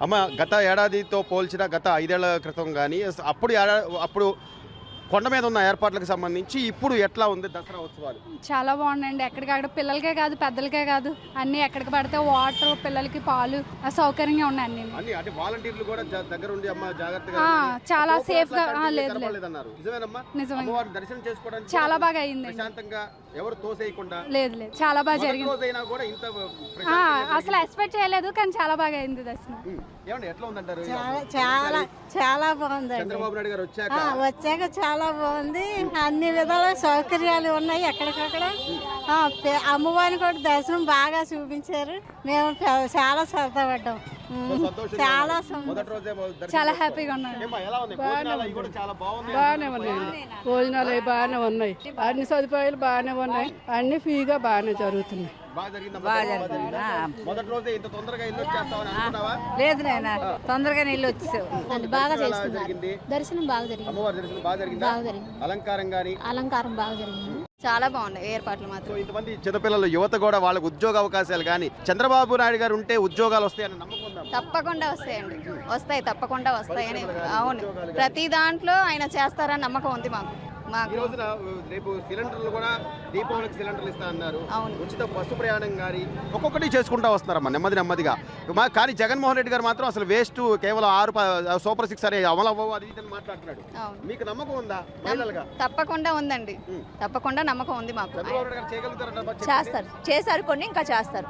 అమ్మ గత ఏడాదితో పోల్చిన గత ఐదేళ్ళ క్రితం కానీ అప్పుడు అప్పుడు కొండ మీద ఉన్న ఏర్పాట్లకు సంబంధించి ఇప్పుడు ఎట్లా ఉంది దసరా ఉత్సవాలు? చాలా బాగుందండి ఎక్కడికక్కడ పిల్లలకే కాదు పెద్దలకే కాదు. అన్ని ఎక్కడికి పడితే వాటర్ పిల్లలకి పాలు సౌకర్యంగా ఉన్నాయి అన్ని. అంటే వాలంటీర్లు కూడా దగ్గర ఉండి అమ్మ జాగ్రత్తగా. చాలా safe గా- లేదు. నిజమేనమ్మా? దర్శనం చేసుకోవడానికి చాలా బాగా అయిందండి. ప్రశాంతంగా ఎవరు తోసేయకుండా లేదు లేదు. చాలా బాగా జరిగింది. రోజైనా కూడా ఇంత ఆ, ప్రశాంతంగా అసలు ఎక్స్పెక్ట్ చేయలేదు కానీ చాలా బాగా అయింది దర్శనం. ఏమండి ఎట్లా ఉందంటారు? చాలా చాలా చాలా బాగుందండి. చంద్రబాబు నాయుడు గారు వచ్చాక? ఆ, వచ్చాక చాలా బాగుంది. అన్ని విధాల సౌకర్యాలు ఉన్నాయి ఎక్కడికక్కడ. అమ్మవారిని కూడా దర్శనం బాగా చూపించారు. మేము చాలా సరదా పడ్డాం. చాలా చాలా. హ్యాపీగా బాగుంది బాగానే ఉన్నాయండి భోజనాలు అవి బాగానే ఉన్నాయి. అన్ని సదుపాయాలు బాగానే ఉన్నాయి. అన్ని ఫ్రీగా బాగానే జరుగుతున్నాయి. బాగా జరిగిందమ్మా బాగా జరిగిందా? మొదటి రోజే ఇంత తొందరగా ఇల్లు వచ్చేస్తామని అనుకున్నావా? లేదు నాయన తొందరగా నీళ్ళు వచ్చేసావు. బాగా జరిగింది? దర్శనం బాగా జరిగింది. బాగా అలంకారం గాని? అలంకారం బాగా జరిగింది. చాలా బాగున్నాయి ఏర్పాట్లు మాత్రం. సో ఇంతమంది చిన్నపిల్లలు యువత కూడా వాళ్ళకి ఉద్యోగ అవకాశాలు కానీ చంద్రబాబు నాయుడు గారు ఉంటే ఉద్యోగాలు వస్తాయని నమ్మకం ఉందా? తప్పకుండా వస్తాయండి. వస్తాయి తప్పకుండా వస్తాయని అవును. ప్రతి దాంట్లో ఆయన చేస్తారని నమ్మకం ఉంది మాకు. ఈ రోజున రేపు సిలిండర్లు కూడా దీపావళికి సిలిండర్లు ఇస్తా అన్నారు. ఉచిత బస్సు ప్రయాణం కానీ ఒక్కొక్కటి చేసుకుంటా వస్తున్నారమ్మా నెమ్మది నెమ్మదిగా. మా కానీ జగన్మోహన్ రెడ్డి గారు మాత్రం అసలు వేస్ట్ కేవలం ఆరు సూపర్ సిక్స్ అనే అమలు అవ్వవు అది ఇది మాట్లాడుతున్నాడు. మీకు నమ్మకం ఉందా మహిళలుగా తప్పకుండా ఉందండి. తప్పకుండా నమ్మకం ఉంది మాకు. చేస్తారు. చేశారు కొన్ని ఇంకా చేస్తారు.